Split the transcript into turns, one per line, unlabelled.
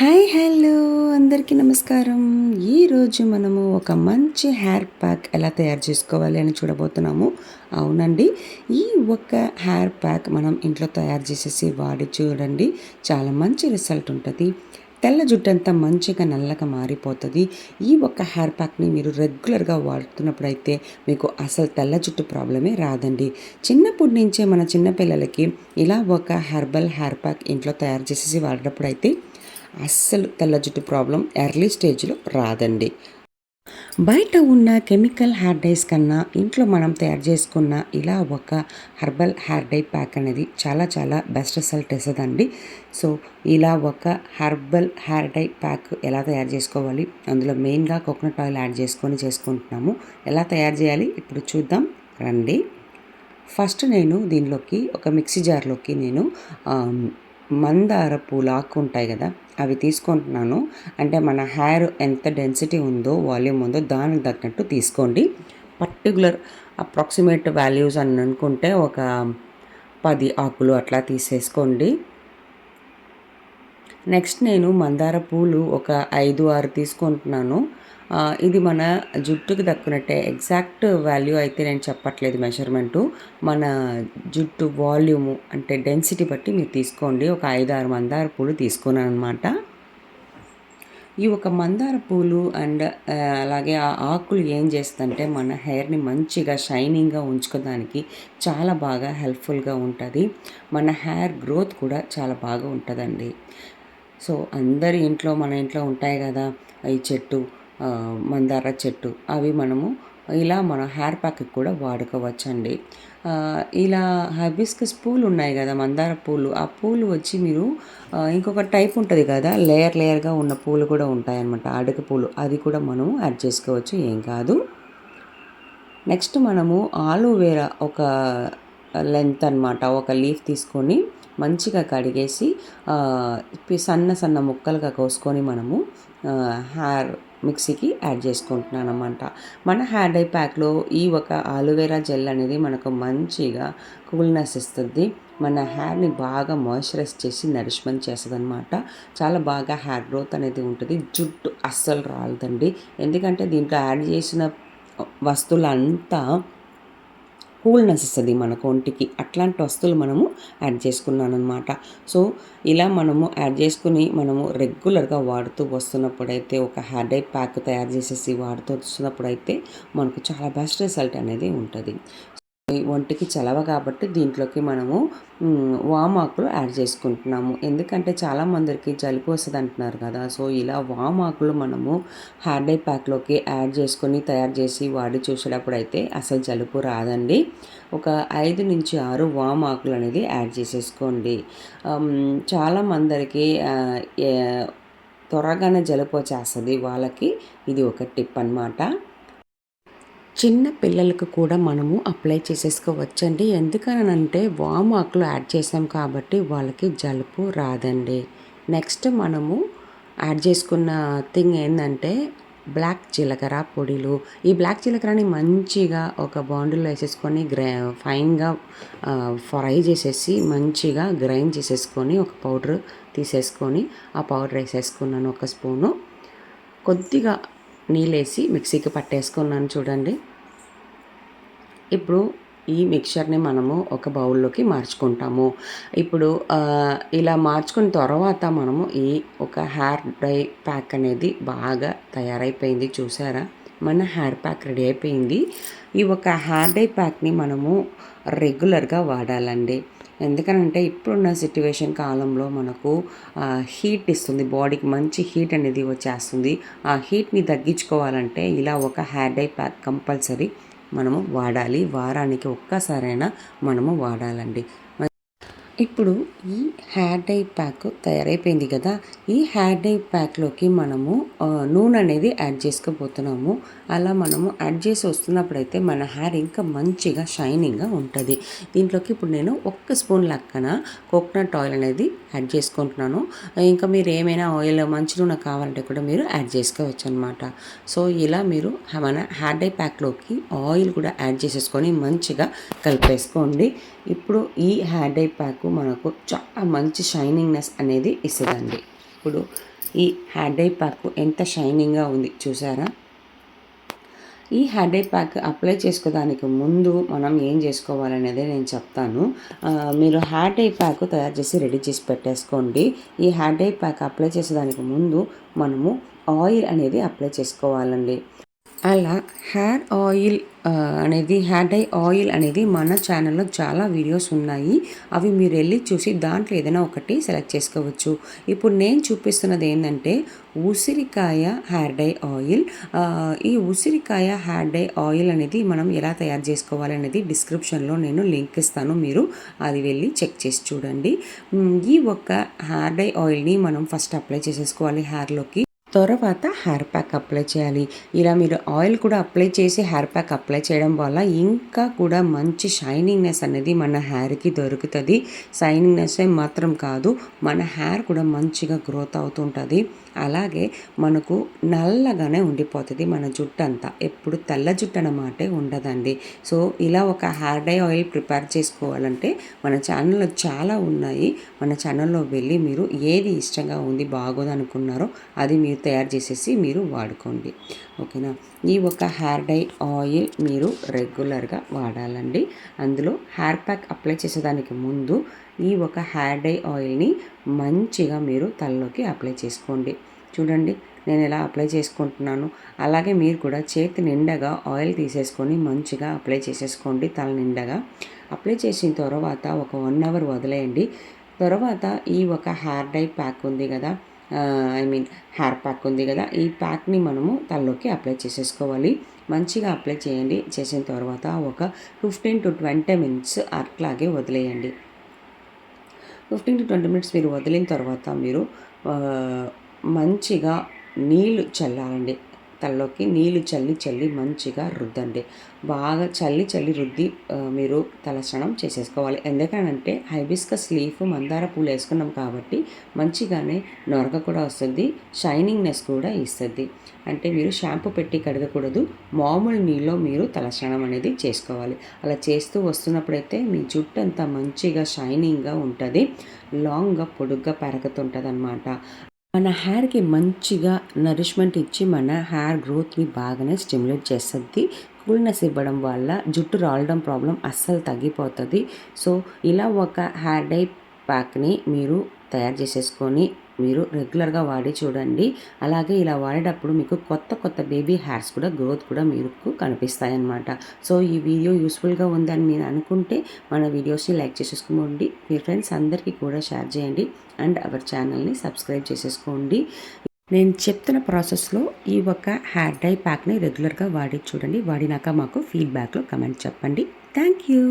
Hi hello. అందరికీ నమస్కారం. ఈరోజు మనము ఒక మంచి హెయిర్ ప్యాక్ ఎలా తయారు చేసుకోవాలి అని చూడబోతున్నాము. అవునండి ఈ ఒక్క హెయిర్ ప్యాక్ మనం ఇంట్లో తయారు చేసేసి వాడి చూడండి. చాలా మంచి రిజల్ట్ ఉంటుంది. తెల్ల జుట్టంతా మంచిగా నల్లగా మారిపోతుంది. ఈ ఒక్క హెయిర్ ప్యాక్ని మీరు రెగ్యులర్గా వాడుతున్నప్పుడు అయితే మీకు అసలు తెల్ల జుట్టు ప్రాబ్లమే రాదండి. చిన్నప్పటి నుంచే మన చిన్నపిల్లలకి ఇలా ఒక హెర్బల్ హెయిర్ ప్యాక్ ఇంట్లో తయారు చేసేసి వాడినప్పుడు అయితే అస్సలు తెల్ల జుట్టు ప్రాబ్లం ఎర్లీ స్టేజ్లో రాదండి. బయట ఉన్న కెమికల్ హెయిర్ డైస్ కన్నా ఇంట్లో మనం తయారు చేసుకున్న ఇలా ఒక హెర్బల్ హెయిర్ డై ప్యాక్ అనేది చాలా చాలా బెస్ట్ రిజల్ట్ ఇస్తుందండి. సో ఇలా ఒక హెర్బల్ హెయిర్ డై ప్యాక్ ఎలా తయారు చేసుకోవాలి అందులో మెయిన్గా కోకోనట్ ఆయిల్ యాడ్ చేసుకొని చేసుకుంటున్నాము. ఎలా తయారు చేయాలి ఇప్పుడు చూద్దాం. రండి. ఫస్ట్ నేను దీనిలోకి ఒక మిక్సీ జార్లోకి నేను మందార పూలు ఉంటాయి కదా అవి తీసుకుంటున్నాను. అంటే మన హెయిర్ ఎంత డెన్సిటీ ఉందో వాల్యూమ్ ఉందో దానికి తగ్గట్టు తీసుకోండి. పర్టికులర్ అప్రాక్సిమేట్ వాల్యూస్ అని అనుకుంటే ఒక పది ఆకులు అట్లా తీసేసుకోండి. నెక్స్ట్ నేను మందార పూలు ఒక ఐదు ఆరు తీసుకుంటున్నాను. ఇది మన జుట్టుకి దక్కునట్టే. ఎగ్జాక్ట్ వాల్యూ అయితే నేను చెప్పట్లేదు మెజర్మెంటు మన జుట్టు వాల్యూము అంటే డెన్సిటీ బట్టి మీరు తీసుకోండి. ఒక ఐదు ఆరు మందార పూలు తీసుకున్నాను అనమాట ఈ ఒక మందార పూలు అండ్ అలాగే ఆ ఆకులు ఏం చేస్తుందంటే మన హెయిర్ని మంచిగా షైనింగ్గా ఉంచుకోవడానికి చాలా బాగా హెల్ప్ఫుల్గా ఉంటుంది. మన హెయిర్ గ్రోత్ కూడా చాలా బాగా ఉంటుందండి. సో అందరి ఇంట్లో మన ఇంట్లో ఉంటాయి కదా ఈ చెట్టు. మందార చెట్టు. అవి మనము ఇలా మన హెయిర్ ప్యాక్కి కూడా వాడుకోవచ్చండి. ఇలా హైబిస్కస్ పూలు ఉన్నాయి కదా మందార పూలు. ఆ పూలు వచ్చి మీరు ఇంకొక టైప్ ఉంటుంది కదా లేయర్ లేయర్గా ఉన్న పూలు కూడా ఉంటాయి అన్నమాట అడక పూలు. అది కూడా మనము యాడ్ చేసుకోవచ్చు. ఏం కాదు. నెక్స్ట్ మనము ఆలోవేరా ఒక లెంత్ అనమాట ఒక లీఫ్ తీసుకొని మంచిగా కడిగేసి సన్న సన్న ముక్కలుగా కోసుకొని మనము హెయిర్ మిక్సీకి యాడ్ చేసుకుంటున్నాను అనమాట మన హెయిర్ డై ప్యాక్లో ఈ ఒక ఆలోవేరా జెల్ అనేది మనకు మంచిగా కూల్నెస్ ఇస్తుంది. మన హెయిర్ని బాగా మాయిశ్చరైజ్ చేసి నరిష్మెంట్ చేస్తుంది అనమాట చాలా బాగా హెయిర్ గ్రోత్ అనేది ఉంటుంది. జుట్టు అస్సలు రాలదండి. ఎందుకంటే దీంట్లో యాడ్ చేసిన వస్తువులంతా కూల్నెస్ ఇస్తుంది మనకు ఒంటికి. అట్లాంటి వస్తువులు మనము యాడ్ చేసుకున్నాను అనమాట సో ఇలా మనము యాడ్ చేసుకుని మనము రెగ్యులర్గా వాడుతూ వస్తున్నప్పుడైతే ఒక హెయిర్ ప్యాక్ తయారు చేసేసి వాడుతూ వస్తున్నప్పుడైతే మనకు చాలా బెస్ట్ రిజల్ట్ అనేది ఉంటుంది. ఒంటికి చలవ కాబట్టి దీంట్లోకి మనము వామాకులు యాడ్ చేసుకుంటున్నాము. ఎందుకంటే చాలామందికి జలుబు వస్తుంది అంటున్నారు కదా. సో ఇలా వామాకులు మనము హెయిర్ ప్యాక్లోకి యాడ్ చేసుకొని తయారు చేసి వాడి చూసేటప్పుడు అయితే అసలు జలుబు రాదండి. ఒక ఐదు నుంచి ఆరు వామాకులు అనేది యాడ్ చేసేసుకోండి. చాలామందరికి త్వరగానే జలుబు వచ్చేస్తుంది. వాళ్ళకి ఇది ఒక టిప్ అనమాట చిన్న పిల్లలకు కూడా మనము అప్లై చేసేసుకోవచ్చండి. ఎందుకనంటే వామ్ ఆకులు యాడ్ చేసాం కాబట్టి వాళ్ళకి జలుపు రాదండి. నెక్స్ట్ మనము యాడ్ చేసుకున్న థింగ్ ఏంటంటే బ్లాక్ జీలకర్ర పొడిలు. ఈ బ్లాక్ జీలకర్రని మంచిగా ఒక బౌండరీలో వేసేసుకొని గ్రై ఫైన్గా ఫ్రై చేసేసి మంచిగా గ్రైండ్ చేసేసుకొని ఒక పౌడర్ తీసేసుకొని ఆ పౌడర్ వేసేసుకున్నాను ఒక స్పూను. కొద్దిగా నీళ్ళేసి మిక్సీకి పట్టేసుకున్నాను చూడండి. ఇప్పుడు ఈ మిక్చర్ని మనము ఒక బౌల్లోకి మార్చుకుంటాము. ఇప్పుడు ఇలా మార్చుకున్న తర్వాత మనము ఈ ఒక హెయిర్ డై ప్యాక్ అనేది బాగా తయారైపోయింది చూసారా? మన హెయిర్ ప్యాక్ రెడీ అయిపోయింది. ఈ ఒక హెయిర్ డ్రై ప్యాక్ని మనము రెగ్యులర్గా వాడాలండి. ఎందుకనంటే ఇప్పుడున్న సిట్యువేషన్ కాలంలో మనకు హీట్ ఇస్తుంది. బాడీకి మంచి హీట్ అనేది వచ్చేస్తుంది. ఆ హీట్ని తగ్గించుకోవాలంటే ఇలా ఒక హెయిర్ డై ప్యాక్ కంపల్సరీ మనము వాడాలి. వారానికి ఒక్కసారైనా మనము వాడాలండి. ఇప్పుడు ఈ హెయిర్ డై ప్యాక్ తయారైపోయింది కదా. ఈ హెయిర్ డై ప్యాక్లోకి మనము నూనె అనేది యాడ్ చేసుకోబోతున్నాము. అలా మనము యాడ్ చేసి వస్తున్నప్పుడైతే మన హెయిర్ ఇంకా మంచిగా షైనింగ్గా ఉంటుంది. దీంట్లోకి ఇప్పుడు నేను ఒక్క స్పూన్ లెక్కన కోకోనట్ ఆయిల్ అనేది యాడ్ చేసుకుంటున్నాను. ఇంకా మీరు ఏమైనా ఆయిల్ మంచి నూనె కావాలంటే కూడా మీరు యాడ్ చేసుకోవచ్చు అనమాట సో ఇలా మీరు మన హెయిర్ డై ప్యాక్లోకి ఆయిల్ కూడా యాడ్ చేసేసుకొని మంచిగా కలిపేసుకోండి. ఇప్పుడు ఈ హెయిర్ డై ప్యాక్ మనకు చాలా మంచి షైనింగ్నెస్ అనేది ఇస్తుందండి. ఇప్పుడు ఈ హెయిర్ ప్యాక్ ఎంత షైనింగ్గా ఉంది చూసారా? ఈ హెయిర్ ప్యాక్ అప్లై చేసుకోవడానికి ముందు మనం ఏం చేసుకోవాలనేది నేను చెప్తాను. మీరు హ్యాడై ప్యాక్ తయారు చేసి రెడీ చేసి పెట్టేసుకోండి. ఈ హ్యాడై ప్యాక్ అప్లై చేసేదానికి ముందు మనము ఆయిల్ అనేది అప్లై చేసుకోవాలండి. అలా హెయిర్ ఆయిల్ అనేది హెయిర్ డై ఆయిల్ అనేది మన ఛానల్లో చాలా వీడియోస్ ఉన్నాయి. అవి మీరు వెళ్ళి చూసి దాంట్లో ఏదైనా ఒకటి సెలెక్ట్ చేసుకోవచ్చు. ఇప్పుడు నేను చూపిస్తున్నది ఏంటంటే ఉసిరికాయ హెయిర్ డై ఆయిల్. ఈ ఉసిరికాయ హెయిర్ డై ఆయిల్ అనేది మనం ఎలా తయారు చేసుకోవాలి అనేది డిస్క్రిప్షన్లో నేను లింక్ ఇస్తాను. మీరు అది వెళ్ళి చెక్ చేసి చూడండి. ఈ ఒక్క హెయిర్ డై ఆయిల్ని మనం ఫస్ట్ అప్లై చేసేసుకోవాలి హెయిర్లోకి తర్వాత హెయిర్ ప్యాక్ అప్లై చేయాలి. ఇలా మీరు ఆయిల్ కూడా అప్లై చేసి హెయిర్ ప్యాక్ అప్లై చేయడం వల్ల ఇంకా కూడా మంచి షైనింగ్నెస్ అనేది మన హెయిర్కి దొరుకుతుంది. షైనింగ్నెస్ మాత్రం కాదు మన హెయిర్ కూడా మంచిగా గ్రోత్ అవుతుంటుంది. అలాగే మనకు నల్లగానే ఉండిపోతుంది మన జుట్టు అంతా ఎప్పుడు తెల్ల జుట్టు అన్నమాటే ఉండదండి. సో ఇలా ఒక హెయిర్ డై ఆయిల్ ప్రిపేర్ చేసుకోవాలంటే మన ఛానల్లో చాలా ఉన్నాయి. మన ఛానల్లో వెళ్ళి మీరు ఏది ఇష్టంగా ఉంది బాగోదనుకున్నారో అది మీరు తయారు చేసేసి మీరు వాడుకోండి. ఓకేనా? ఈ ఒక హెయిర్ డై ఆయిల్ మీరు రెగ్యులర్గా వాడాలండి. అందులో హెయిర్ ప్యాక్ అప్లై చేసేదానికి ముందు ఈ ఒక హెయిర్ డై ఆయిల్ని మంచిగా మీరు తలలోకి అప్లై చేసుకోండి. చూడండి నేను ఎలా అప్లై చేసుకుంటున్నాను. అలాగే మీరు కూడా చేతి నిండగా ఆయిల్ తీసేసుకొని మంచిగా అప్లై చేసేసుకోండి తల నిండగా. అప్లై చేసిన తర్వాత ఒక వన్ అవర్ వదిలేయండి. తర్వాత ఈ ఒక హెయిర్ డై ప్యాక్ ఉంది కదా ఐ మీన్ హెయిర్ ప్యాక్ ఉంది కదా. ఈ ప్యాక్ని మనము తలలోకి అప్లై చేసేసుకోవాలి. మంచిగా అప్లై చేయండి. చేసిన తర్వాత ఒక ఫిఫ్టీన్ టు ట్వంటీ మినిట్స్ అట్లాగే వదిలేయండి. ఫిఫ్టీన్ టు ట్వంటీ మినిట్స్ మీరు వదిలిన తర్వాత మీరు మంచిగా నీళ్ళు చల్లాలండి తలలోకి నీళ్ళు చల్లి చల్లి మంచిగా రుద్దండి. బాగా చల్లి చల్లి రుద్ది మీరు తలస్నానం చేసేసుకోవాలి. ఎందుకనంటే హైబిస్కస్ లీఫ్ మందార పూలు వేసుకున్నాం కాబట్టి మంచిగానే నొరక కూడా వస్తుంది షైనింగ్నెస్ కూడా ఇస్తుంది. అంటే మీరు షాంపూ పెట్టి కడగకూడదు మామూలు నీళ్ళలో మీరు తలస్నానం అనేది చేసుకోవాలి. అలా చేస్తూ వస్తున్నప్పుడైతే మీ జుట్టు అంతా మంచిగా షైనింగ్గా ఉంటుంది లాంగ్గా పొడుగ్గా పెరుగుతుంటుంది అనమాట మన హెయిర్కి మంచిగా నరిష్మెంట్ ఇచ్చి మన హెయిర్ గ్రోత్ని బాగానే స్టిమ్యులేట్ చేస్తుంది. కూల్నెస్ ఇవ్వడం వల్ల జుట్టు రాలడం ప్రాబ్లం అస్సలు తగ్గిపోతుంది. సో ఇలా ఒక హెయిర్ డై ప్యాక్ని మీరు తయారు చేసేసుకొని మీరు రెగ్యులర్గా వాడి చూడండి. అలాగే ఇలా వాడేటప్పుడు మీకు కొత్త కొత్త బేబీ హెయిర్స్ కూడా గ్రోత్ కూడా మీకు కనిపిస్తాయి అన్నమాట సో ఈ వీడియో యూస్ఫుల్గా ఉందని మీరు అనుకుంటే మన వీడియోస్ని లైక్ చేసేసుకోండి. మీ ఫ్రెండ్స్ అందరికీ కూడా షేర్ చేయండి అండ్ అవర్ ఛానల్ని సబ్స్క్రైబ్ చేసేసుకోండి. నేను చెప్తున్న ప్రాసెస్లో ఈ ఒక హెయిర్ డై ప్యాక్ని రెగ్యులర్గా వాడి చూడండి. వాడినాక మాకు ఫీడ్బ్యాక్లో కమెంట్ చెప్పండి. Thank you